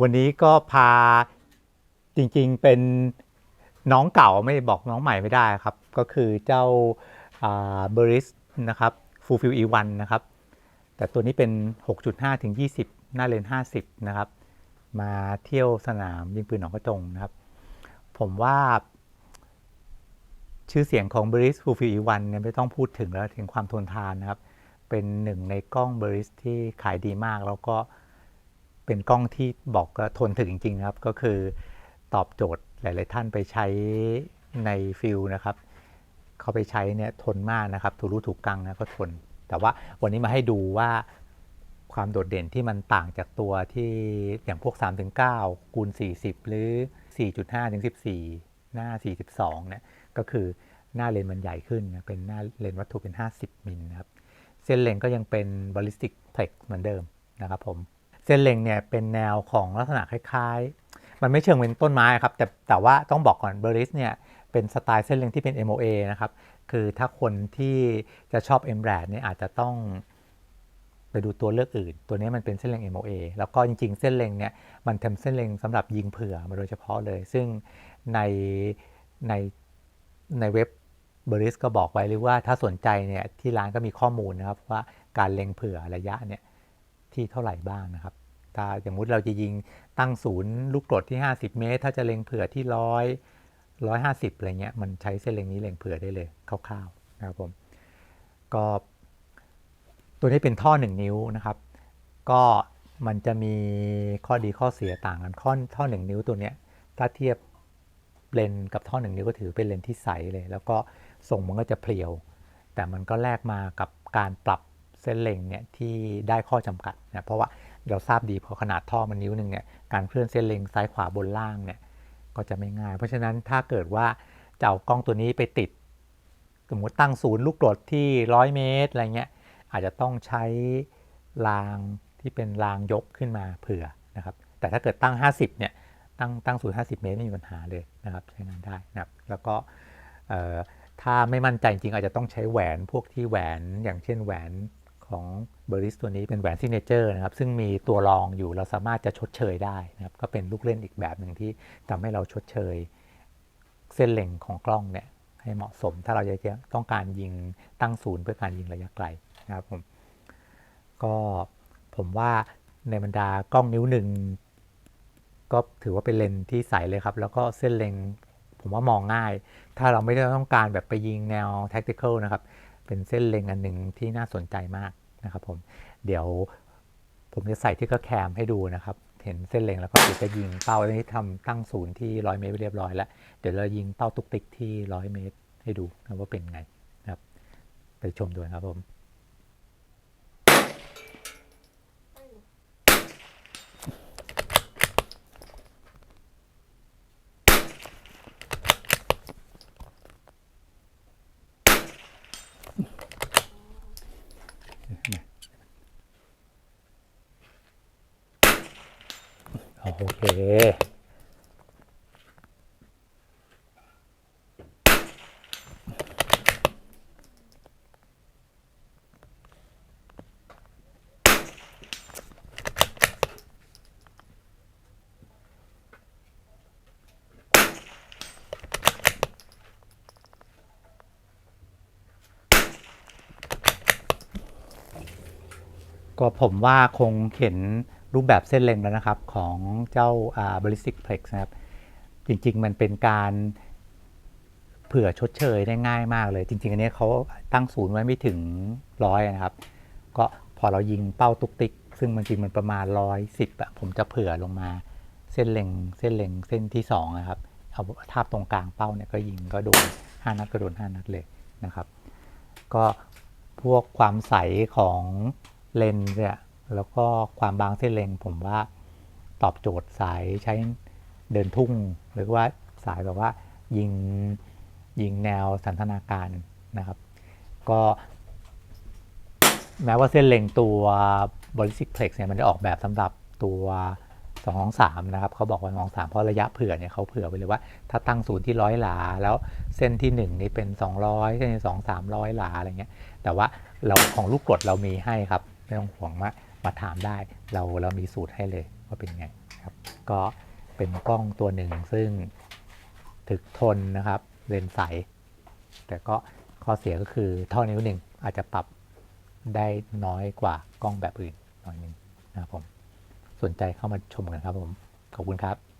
วันนี้ก็พาจริงๆเป็นน้องเก่าไม่บอกน้องใหม่ไม่ได้ครับ ก็คือเจ้าเบริสนะครับฟูลฟิล E1 นนะครับ แต่ตัวนี้เป็น 6.5 ถึง 20 หน้าเลน 50 นะครับ มาเที่ยวสนามยิงปืนหนองกระจงนะครับ ผมว่าชื่อเสียงของ b e r i s f u l f i l E1 เนี่ยไม่ต้องพูดถึงแล้วถึงความทนทานนะครับ เป็นหนึ่งในกล้อง b e r i s ที่ขายดีมากแล้วก็ เป็นกล้องที่บอกก็ทนถึงจริงๆนะครับ ก็คือตอบโจทย์หลาย ๆ ท่านไปใช้ในฟิลนะครับเขาไปใช้เนี่ยทนมากนะครับถูรู้ถูกกังนะก็ทน แต่ว่าวันนี้มาให้ดูว่าความโดดเด่นที่มันต่างจากตัวที่อย่างพวก 3-9 คูณ 40 หรือ 4.5ถึง14 หน้า 42เนี่ยก็คือหน้าเลนมันใหญ่ขึ้นนะเป็นหน้าเลนวัตถุเป็น 50มิลนะครับ เส้นเลนก็ยังเป็นบอลิสติกเพล็กเหมือนเดิมนะครับผม เส้นเล็งเนี่ยเป็นแนวของลักษณะคล้ายๆ มันไม่เชิงเป็นต้นไม้ครับ แต่แต่ว่าต้องบอกก่อนเบอริสเนี่ยเป็นสไตล์เส้นเล็งที่เป็น MOA นะครับ คือถ้าคนที่จะชอบ m r a d เนี่ยอาจจะต้องไปดูตัวเลือกอื่น ตัวนี้มันเป็นเส้นเล็ง MOA แล้วก็จริงๆ เส้นเล็งเนี่ยมันทำเส้นเล็งสำหรับยิงเผื่อมาโดยเฉพาะเลย ซึ่งในในในเว็บเบอริสก็บอกไว้เลยว่าถ้าสนใจเนี่ยที่ร้านก็มีข้อมูลนะครับว่าการเล็งเผื่อระยะเนี่ย ที่เท่าไหร่บ้างนะครับ ถ้าอย่างมุติเราจะยิงตั้งศูนย์ลูกกรดที่ 50 เมตร ถ้าจะเล็งเผื่อที่ร้อยร้อยห้าสิบอะไรเงี้ยมันใช้เส้นเล็งนี้เล็งเผื่อได้เลยคร่าวๆนะครับผมก็ตัวนี้เป็นท่อ 1 นิ้วนะครับ ก็มันจะมีข้อดีข้อเสียต่างกันข้อท่อ 1 นิ้วตัวเนี้ยถ้าเทียบเลนกับท่อ 1 นิ้วก็ถือเป็นเลนที่ใสเลย แล้วก็ส่งมันก็จะเพลียว แต่มันก็แลกมากับการปรับ เส้นเล็งเนี่ยที่ได้ข้อจำกัดนะเพราะว่าเราทราบดีพอขนาดท่อมันนิ้วหนึ่งเนี่ยการเคลื่อนเส้นเล็งซ้ายขวาบนล่างเนี่ยก็จะไม่ง่าย เพราะฉะนั้นถ้าเกิดว่าจะเอากล้องตัวนี้ไปติด สมมติตั้งศูนย์ลูกกรดที่100เมตรอะไรเงี้ยอาจจะต้องใช้รางที่เป็นรางยกขึ้นมาเผื่อนะครับแต่ถ้าเกิดตั้ง 50เนี่ยตั้งตั้งศูนย์50เมตรไม่มีปัญหาเลยนะครับใช้งานได้นะครับแล้วก็ถ้าไม่มั่นใจจริงอาจจะต้องใช้แหวนพวกที่แหวนอย่างเช่นแหวน ของเบอริสตัวนี้เป็นแหวนซิเนเจอร์นะครับซึ่งมีตัวรองอยู่เราสามารถจะชดเชยได้นะครับก็เป็นลูกเล่นอีกแบบหนึ่งที่ทำให้เราชดเชย เส้นเล็งของกล้องเนี่ยให้เหมาะสม ถ้าเราจะต้องการยิงตั้งศูนย์เพื่อการยิงระยะไกลนะครับผมก็ผมว่าในบรรดากล้องนิ้วหนึ่งก็ถือว่าเป็นเลนที่ใสเลยครับ แล้วก็เส้นเล็งผมว่ามองง่าย ถ้าเราไม่ได้ต้องการแบบไปยิงแนว tactical นะครับ เป็นเส้นเล็งอันหนึ่งที่น่าสนใจมากนะครับผมเดี๋ยวผมจะใส่ที่ก็แคมให้ดูนะครับเห็นเส้นเล็งแล้วก็จะยิงเป้าที่ทำตั้งศูนย์ที่ร้อยเมตรเรียบร้อยแล้วเดี๋ยวเรายิงเป้าตุกติกที่ร้อยเมตรให้ดูนะว่าเป็นไงนะครับไปชมดูครับผม โอเค ก็ผมว่าคงเห็น รูปแบบเส้นเล็งแล้วนะครับของเจ้า ballistic plex นะครับ จริง ๆ มันเป็นการเผื่อชดเชยได้ง่ายมากเลย จริง ๆ อันนี้เขาตั้งศูนย์ไว้ไม่ถึงร้อยนะครับ ก็พอเรายิงเป้าตุกติก ซึ่งมันจริงมันประมาณร้อยสิบอะผมจะเผื่อลงมาเส้นเล็งเส้นเล็งเส้นที่สองนะครับเอาทาบตรงกลางเป้าเนี่ยก็ยิงก็โดนห้านัดก็โดนห้านัดเลยนะครับ ก็พวกความใสของเลนเนี่ย แล้วก็ความบางเส้นเลงผมว่าตอบโจทย์สายใช้เดินทุ่ง หรือว่าสายแบบว่ายิงยิงแนวสันทนาการนะครับ ก็แม้ว่าเส้นเล็งตัวบริสิกเพล็กซ์เนี่ยมันจะออกแบบสำหรับตัว2องสามนะครับเขาบอกว่าสองสามเพราะระยะเผื่อเนี่ยเขาเผื่อไปเลยว่าถ้าตั้งศูนย์ที่ร้อยหลา แล้วเส้นที่ 1 นี่เป็น 200 เส้นที่สองสามร้อยหลาอะไรเงี้ยแต่ว่าเราของลูกกรดเรามีให้ครับ ไม่ต้องห่วงว่า มาถามได้เราเรามีสูตรให้เลยว่าเป็นไงครับก็เป็นกล้องตัวหนึ่งซึ่งถึกทนนะครับเลนส์ใส แต่ก็ข้อเสียก็คือท่อนิ้วหนึ่งอาจจะปรับได้น้อยกว่ากล้องแบบอื่นหน่อยนึงนะครับผมสนใจเข้ามาชมกันครับผม ขอบคุณครับ